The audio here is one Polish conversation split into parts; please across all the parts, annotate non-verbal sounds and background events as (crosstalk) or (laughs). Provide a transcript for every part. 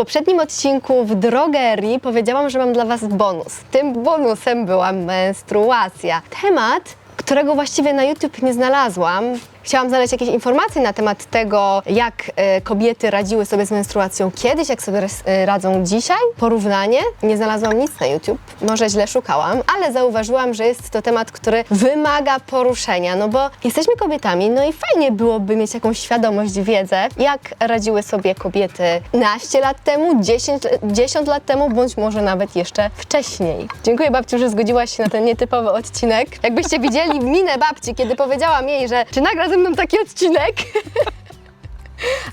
poprzednim odcinku w drogerii powiedziałam, że mam dla Was bonus. Tym bonusem była menstruacja. Temat, którego właściwie na YouTube nie znalazłam. Chciałam znaleźć jakieś informacje na temat tego, jak e, kobiety radziły sobie z menstruacją kiedyś, jak sobie res- e, radzą dzisiaj. Porównanie. Nie znalazłam nic na YouTube. Może źle szukałam, ale zauważyłam, że jest to temat, który wymaga poruszenia, no bo jesteśmy kobietami, no i fajnie byłoby mieć jakąś świadomość, wiedzę, jak radziły sobie kobiety naście lat temu, 10, 10 lat temu, bądź może nawet jeszcze wcześniej. Dziękuję babciu, że zgodziłaś się na ten nietypowy odcinek. Jakbyście widzieli minę babci, kiedy powiedziałam jej, że czy nagra ze mną taki odcinek, (laughs)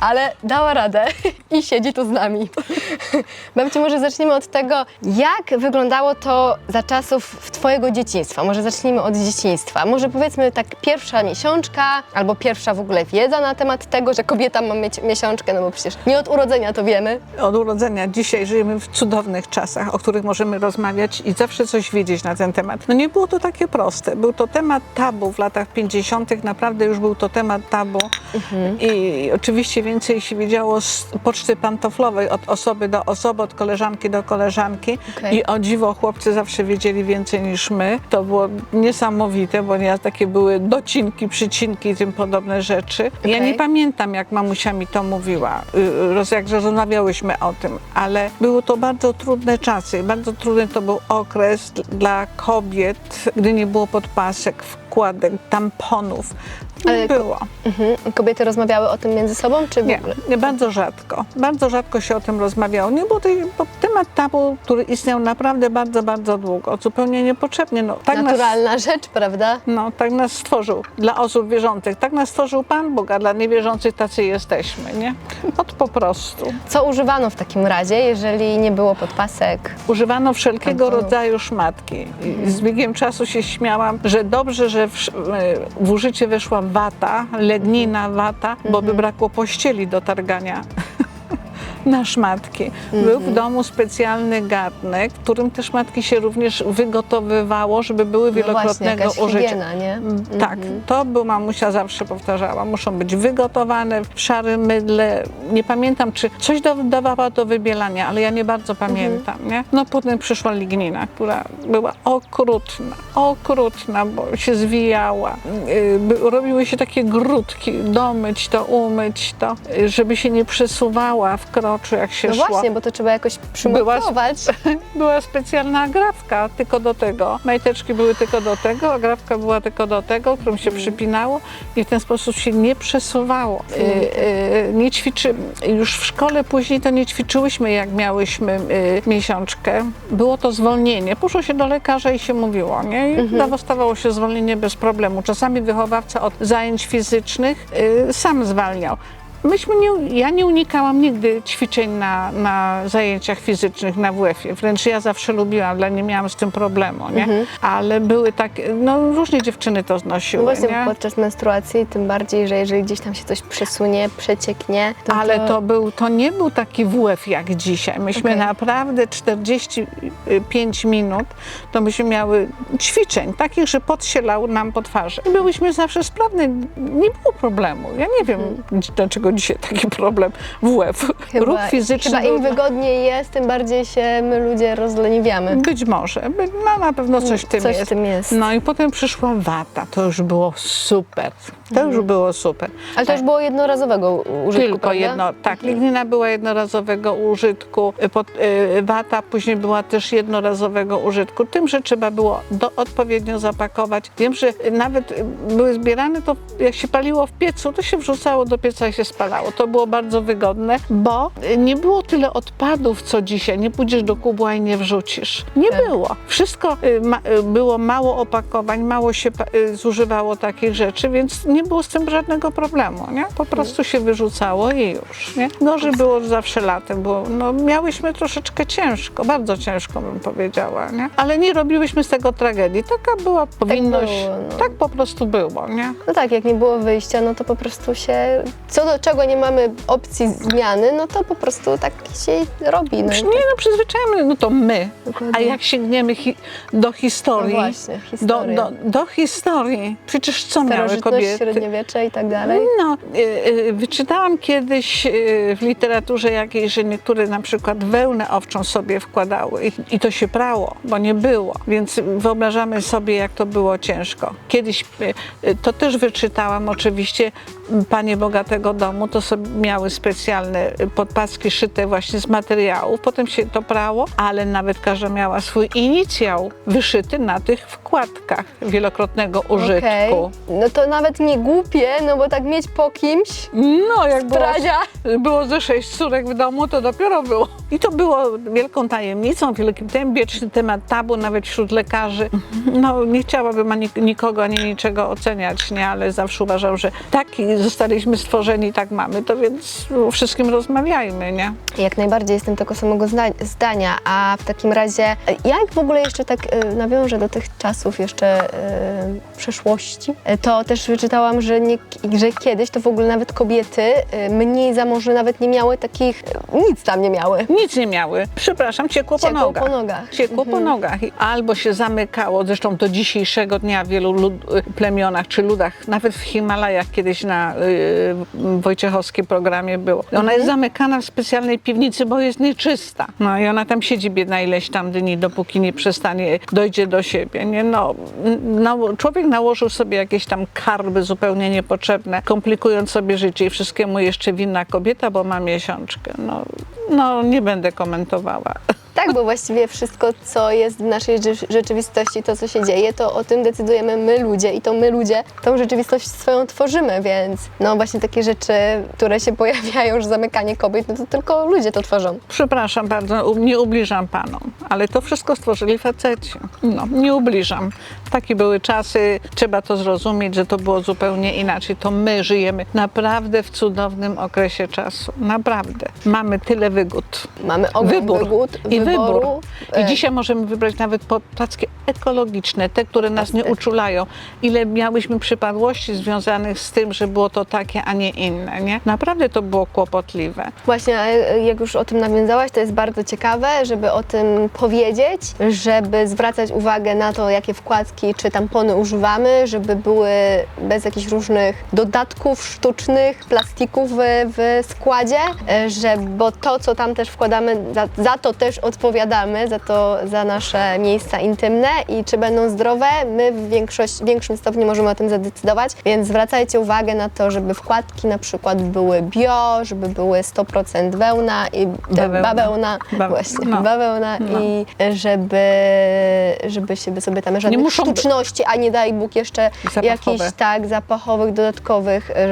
ale dała radę i siedzi tu z nami. Babciu, może zaczniemy od tego, jak wyglądało to za czasów Twojego dzieciństwa. Może zacznijmy od dzieciństwa. Może powiedzmy tak pierwsza miesiączka, albo pierwsza w ogóle wiedza na temat tego, że kobieta ma mieć miesiączkę, no bo przecież nie od urodzenia to wiemy. Od urodzenia dzisiaj żyjemy w cudownych czasach, o których możemy rozmawiać i zawsze coś wiedzieć na ten temat. No nie było to takie proste. Był to temat tabu w latach 50. Naprawdę już był to temat tabu. I oczywiście więcej się wiedziało z poczty pantoflowej od osoby do osoby, od koleżanki do koleżanki. Okej. I o dziwo chłopcy zawsze wiedzieli więcej niż my. To było niesamowite, bo nieraz takie były docinki, przycinki i tym podobne rzeczy. Ja Okej. nie pamiętam, jak mamusia mi to mówiła, y, roz, jak rozmawiałyśmy o tym, ale były to bardzo trudne czasy. Bardzo trudny to był okres dla kobiet, gdy nie było podpasek, wkładek, tamponów. Ale było. Mhm. Kobiety rozmawiały o tym między sobą, czy w Nie, ogóle? nie, bardzo rzadko. Bardzo rzadko się o tym rozmawiało. Nie było tej, bo temat tabu, który istniał naprawdę bardzo, bardzo długo, zupełnie niepotrzebnie. No, tak nas, Naturalna rzecz, prawda? no, tak nas stworzył. Dla osób wierzących. Tak nas stworzył Pan Bóg, a dla niewierzących tacy jesteśmy, nie? Od po prostu. Co używano w takim razie, jeżeli nie było podpasek? Używano wszelkiego rodzaju szmatki. I z biegiem czasu się śmiałam, że dobrze, że w, e, w użycie weszła wata, lednina wata, bo by brakło pościeli do targania. Na szmatki. Był w domu specjalny garnek, w którym te szmatki się również wygotowywało, żeby były No właśnie, wielokrotnego użycia. higiena, nie? Mm, Tak, to był mamusia zawsze powtarzała. Muszą być wygotowane w szarym mydle. Nie pamiętam, czy coś dodawała do wybielania, ale ja nie bardzo pamiętam. Nie? No potem przyszła lignina, która była okrutna, okrutna, bo się zwijała. By- Robiły się takie grudki, domyć to, umyć to, yy, żeby się nie przesuwała w jak się No szło. właśnie, bo to trzeba jakoś przymocować. (laughs) Była specjalna agrafka tylko do tego. Majteczki były tylko do tego, agrafka była tylko do tego, którą się przypinało i w ten sposób się nie przesuwało. Y, y, nie ćwiczy, już w szkole później to nie ćwiczyłyśmy, jak miałyśmy y, miesiączkę. Było to zwolnienie. Poszło się do lekarza i się mówiło, nie? I dostawało się zwolnienie bez problemu. Czasami wychowawca od zajęć fizycznych y, sam zwalniał. Myśmy nie, ja nie unikałam nigdy ćwiczeń na, na zajęciach fizycznych na WF-ie. Wręcz ja zawsze lubiłam, dla nie miałam z tym problemu, nie? Ale były takie, no różnie dziewczyny to No znosiły, właśnie nie? podczas menstruacji, tym bardziej, że jeżeli gdzieś tam się coś przesunie, przecieknie, to Ale to, był, to nie był taki WF jak dzisiaj. Myśmy Okej. naprawdę 45 minut, to myśmy miały ćwiczeń, takich, że podsielał nam po twarzy. I byłyśmy zawsze sprawne, nie było problemu. Ja nie wiem, dlaczego dzisiaj taki problem WF. Ruch fizyczny chyba im wygodniej jest, tym bardziej się my ludzie rozleniwiamy. Być może. No na pewno coś w tym Coś w jest. tym jest. No i potem przyszła wata. To już było super. To już było super. Ale to już było jednorazowego użytku, Tylko prawda? jedno, tak, lignina była jednorazowego użytku, y, pot, y, wata później była też jednorazowego użytku, tym, że trzeba było do, odpowiednio zapakować. Wiem, że nawet były zbierane, to jak się paliło w piecu, to się wrzucało do pieca i się spalało. To było bardzo wygodne, bo nie było tyle odpadów, co dzisiaj. Nie pójdziesz do kubła i nie wrzucisz. Nie Tak. było. Wszystko y, ma, y, było mało opakowań, mało się y, zużywało takich rzeczy, więc nie było z tym żadnego problemu, nie? Po prostu się wyrzucało i już, nie? Gorzej było zawsze latem, bo no, miałyśmy troszeczkę ciężko, bardzo ciężko bym powiedziała, nie? Ale nie robiłyśmy z tego tragedii. Taka była powinność, było, no. tak po prostu było, nie? No tak, jak nie było wyjścia, no to po prostu się co do dlaczego nie mamy opcji zmiany, no to po prostu tak się robi. No, Nie no, przyzwyczajamy, no to my. Dokładnie. A jak sięgniemy hi- do historii, No właśnie, do, do, do historii, przecież co miały kobiety? średniowiecze i tak dalej. No, y, y, wyczytałam kiedyś y, w literaturze jakiejś, że niektóre na przykład wełnę owczą sobie wkładały i, i to się prało, bo nie było. Więc wyobrażamy sobie, jak to było ciężko. Kiedyś to też wyczytałam oczywiście. Panie bogatego domu to sobie miały specjalne y, podpaski szyte właśnie z materiałów, potem się to prało, ale nawet każda miała swój inicjał wyszyty na tych wkładkach wielokrotnego użytku. Okej. No to nawet nie głupie, no bo tak mieć po kimś, No, jak było, Pradzia. było ze sześć córek w domu, to dopiero było. I to było wielką tajemnicą, wielkim tem, wieczny temat tabu, nawet wśród lekarzy. No, nie chciałabym ani nikogo, ani niczego oceniać, nie, ale zawsze uważam, że taki zostaliśmy stworzeni, tak mamy, to więc o wszystkim rozmawiajmy, nie? Jak najbardziej jestem tego samego zdania, a w takim razie jak w ogóle jeszcze tak e, nawiążę do tych czasów jeszcze e, przeszłości, e, to też wyczytałam, że, nie, że kiedyś to w ogóle nawet kobiety e, mniej zamożne nawet nie miały takich, e, nic tam nie miały. Nic nie miały. Przepraszam, ciekło, po Ciekło nogach. po nogach. Ciekło po nogach. Albo się zamykało, zresztą do dzisiejszego dnia w wielu lud, plemionach czy ludach, nawet w Himalajach kiedyś na y, Wojciechowskim programie było. Ona jest zamykana w specjalnej piwnicy, bo jest nieczysta. No i ona tam siedzi biedna ileś tam dni, dopóki nie przestanie, dojdzie do siebie. Nie? No, no, człowiek nałożył sobie jakieś tam karby zupełnie niepotrzebne, komplikując sobie życie i wszystkiemu jeszcze winna kobieta, bo ma miesiączkę. No, no nie będę komentowała. Tak, bo właściwie wszystko, co jest w naszej rze- rzeczywistości, to co się dzieje, to o tym decydujemy my ludzie i to my ludzie tą rzeczywistość swoją tworzymy, więc no właśnie takie rzeczy, które się pojawiają, że zamykanie kobiet, no to tylko ludzie to tworzą. Przepraszam bardzo, nie ubliżam panom, ale to wszystko stworzyli faceci. No, nie ubliżam. Takie były czasy, trzeba to zrozumieć, że to było zupełnie inaczej. To my żyjemy naprawdę w cudownym okresie czasu. Naprawdę. Mamy tyle wygód. Mamy ogrom Wybór. wygód, I wyboru. wybór. I E, dzisiaj możemy wybrać nawet podpaskie ekologiczne, te, które nas nie uczulają. Ile miałyśmy przypadłości związanych z tym, że było to takie, a nie inne. Nie? Naprawdę to było kłopotliwe. Właśnie, jak już o tym nawiązałaś, to jest bardzo ciekawe, żeby o tym powiedzieć, żeby zwracać uwagę na to, jakie wkładki czy tampony używamy, żeby były bez jakichś różnych dodatków sztucznych, plastików w, w składzie, e, że, bo to, co tam też wkładamy, za, za to też odpowiadamy, za to, za nasze miejsca intymne i czy będą zdrowe, my w większość, większym stopniu możemy o tym zadecydować, więc zwracajcie uwagę na to, żeby wkładki na przykład były bio, żeby były 100% wełna i Bawełna. bawełna, Ba- właśnie, no. bawełna No. i żeby, żeby się sobie tam żadnych muszą być- sztuczności, a nie daj Bóg jeszcze Zapachowe. jakichś tak zapachowych, dodatkowych, e,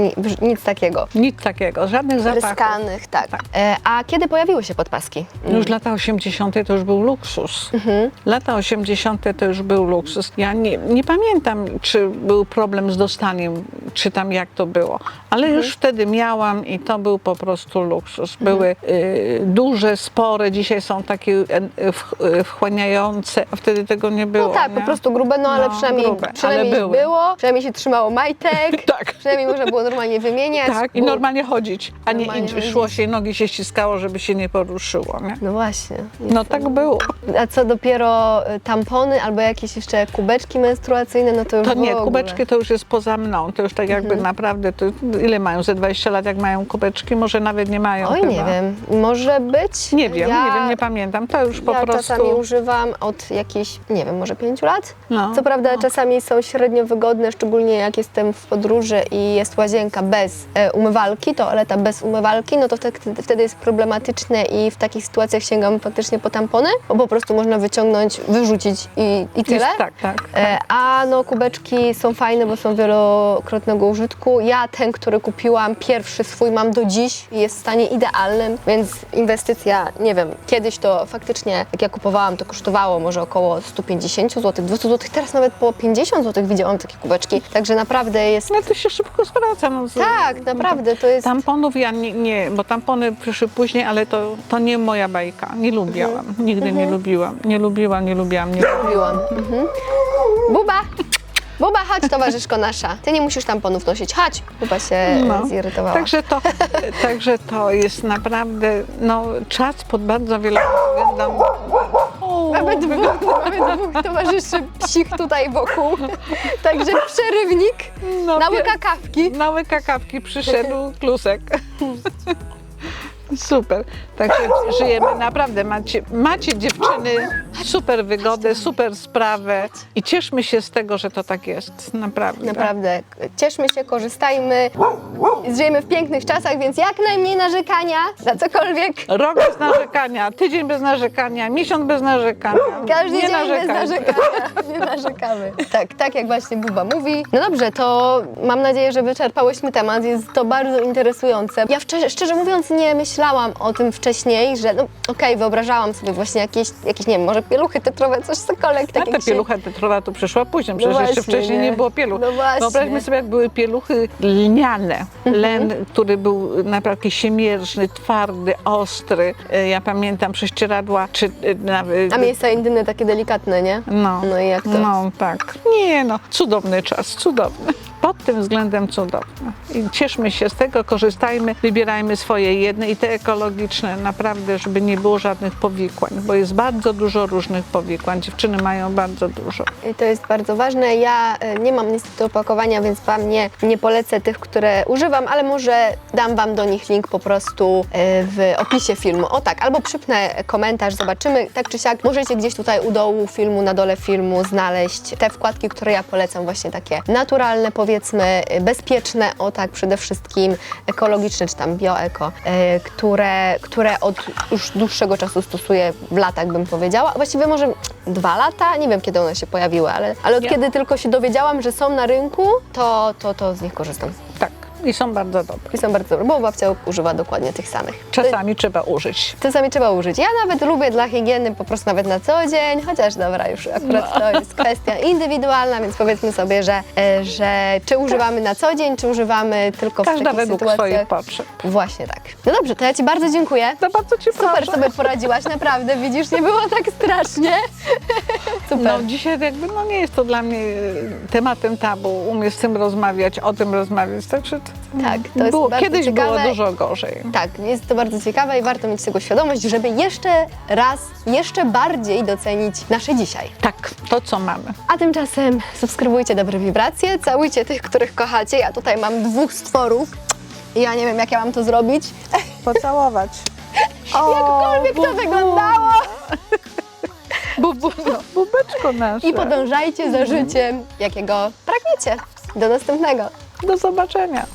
ni- nic takiego. Nic takiego, żadnych zapachów. Pryskanych, tak. Tak. E, A kiedy pojawiły się podpaski? Już lata 80. to już był luksus. Mhm. Lata 80. to już był luksus. Ja nie, nie pamiętam, czy był problem z dostaniem, czy tam jak to było, ale Mhm. już wtedy miałam i to był po prostu luksus. Były y, duże, spore, dzisiaj są takie y, w, y, wchłaniające, a wtedy tego nie było. No tak, nie? po prostu grube, no ale No, przynajmniej, grube, ale przynajmniej były. było, przynajmniej się trzymało majtek, (laughs) Tak. przynajmniej można było normalnie wymieniać. Tak, i normalnie chodzić, a nie Normalnie i szło się, nogi się ściskało, żeby się nie poruszyło. Nie? No właśnie. No tak było. A co dopiero y, tampony albo jakieś jeszcze kubeczki menstruacyjne, no to już To w nie, ogóle. kubeczki to już jest poza mną. To już tak jakby Mhm. naprawdę, to ile mają? Ze 20 lat jak mają kubeczki? Może nawet nie mają Oj, chyba. nie wiem. Może być. Nie wiem, ja, nie wiem, nie pamiętam. To już po ja prostu... czasami używam od jakichś, nie wiem, może pięciu lat. No, Co prawda no. czasami są średnio wygodne, szczególnie jak jestem w podróży i jest łazienka bez e, umywalki, toaleta bez umywalki, no to wtedy, wtedy jest problematyczne i w takich sytuacjach sięgam faktycznie po tampony, bo po prostu można wyciągnąć, wyrzucić i, i tyle. Jest, tak, tak. E, A no kubeczki są fajne, bo są wielokrotnego użytku. Ja ten, który kupiłam, pierwszy swój mam do dziś i jest w stanie idealnym, więc inwestycja, nie wiem, kiedyś to faktycznie, jak ja kupowałam, to kosztowało może około 150 zł, 200 zł, teraz nawet po 50 zł widziałam takie kubeczki, także naprawdę jest... No to się szybko zwraca. No, z- Tak, naprawdę, to jest... Tamponów ja nie, nie, bo tampony przyszły później, ale to, to nie moja bajka. Nie lubiałam. Nigdy nie lubiłam. Nie lubiłam, nie lubiłam. Nie lubiłam. Lubiłam. Mhm. Buba! Buba, chodź, towarzyszko nasza. Ty nie musisz tamponów nosić, chodź. Buba się No. zirytowała. Także to, także to jest naprawdę no, czas pod bardzo wieloma względami. O, Mamy dwóch, mamy dwóch towarzyszy psich tutaj wokół. Także przerywnik no, na łyka kawki. Na łyka kawki przyszedł klusek. (laughs) Super. Także żyjemy naprawdę. Macie, macie dziewczyny super wygodę, super sprawę i cieszmy się z tego, że to tak jest. Naprawdę. Naprawdę, cieszmy się, korzystajmy. Żyjemy w pięknych czasach, więc jak najmniej narzekania na cokolwiek. Rok bez narzekania, tydzień bez narzekania, miesiąc bez narzekania. Każdy Nie dzień bez narzekajmy. narzekania. Nie narzekamy. Tak, tak jak właśnie Buba mówi. No dobrze, to mam nadzieję, że wyczerpałyśmy temat. Jest to bardzo interesujące. Ja szczerze, mówiąc nie myślałam o tym wcześniej, że no okej, wyobrażałam sobie właśnie jakieś, jakieś, nie wiem, może pieluchy tetrowe, coś cokolwiek. A Tak ta jak się- pielucha tetrowa tu przyszła później, przecież właśnie, jeszcze wcześniej nie, nie? było pieluch. No właśnie. Wyobraźmy sobie, jak były pieluchy lniane. Mhm. Len, który był naprawdę siemierzny, twardy, ostry. E, Ja pamiętam prześcieradła, czy e, nawet... A miejsca indymy takie delikatne, nie? No, No i jak to? No tak. Nie no, cudowny czas, cudowny. Pod tym względem cudowny. I cieszmy się z tego, korzystajmy, wybierajmy swoje jedne i te ekologiczne, naprawdę, żeby nie było żadnych powikłań, bo jest bardzo dużo różnych powikłań. Dziewczyny mają bardzo dużo. I to jest bardzo ważne. Ja e, nie mam niestety opakowania, więc Wam nie, nie polecę tych, które używam, ale może dam Wam do nich link po prostu e, w opisie filmu. O tak, albo przypnę komentarz, zobaczymy. Tak czy siak, możecie gdzieś tutaj u dołu filmu, na dole filmu znaleźć te wkładki, które ja polecam, właśnie takie naturalne, powiedzmy, bezpieczne, o tak, przede wszystkim ekologiczne, czy tam bioeko, e, które, które od już dłuższego czasu stosuję, w latach bym powiedziała. Właściwie może dwa lata, nie wiem kiedy one się pojawiły, ale, ale od Ja- kiedy tylko się dowiedziałam, że są na rynku, to, to, to z nich korzystam. I są bardzo dobre. I są bardzo dobre, bo babcia używa dokładnie tych samych. Czasami trzeba użyć. Czasami trzeba użyć. Ja nawet lubię dla higieny po prostu nawet na co dzień, chociaż dobra, już akurat to jest kwestia indywidualna, więc powiedzmy sobie, że, e, że czy używamy na co dzień, czy używamy tylko w Każda takich według sytuacjach. swoich potrzeb. Właśnie tak. No dobrze, to ja Ci bardzo dziękuję. To bardzo Ci Super proszę. sobie poradziłaś, naprawdę, widzisz, nie było tak strasznie. (laughs) Super. No dzisiaj jakby no nie jest to dla mnie e, tematem tabu, umiem z tym rozmawiać, o tym rozmawiać, także to, Tak, to jest było, bardzo kiedyś ciekawe. było dużo gorzej. Tak, jest to bardzo ciekawe i warto mieć tego świadomość, żeby jeszcze raz, jeszcze bardziej docenić nasze dzisiaj. Tak, to co mamy. A tymczasem subskrybujcie Dobre Wibracje, całujcie tych, których kochacie. Ja tutaj mam dwóch stworów. Ja nie wiem, jak ja mam to zrobić. (laughs) Pocałować. (laughs) Jakkolwiek to wyglądało. Bubu, no, (laughs) bubeczko nasze. I podążajcie za życiem, jakiego pragniecie. Do następnego. Do zobaczenia.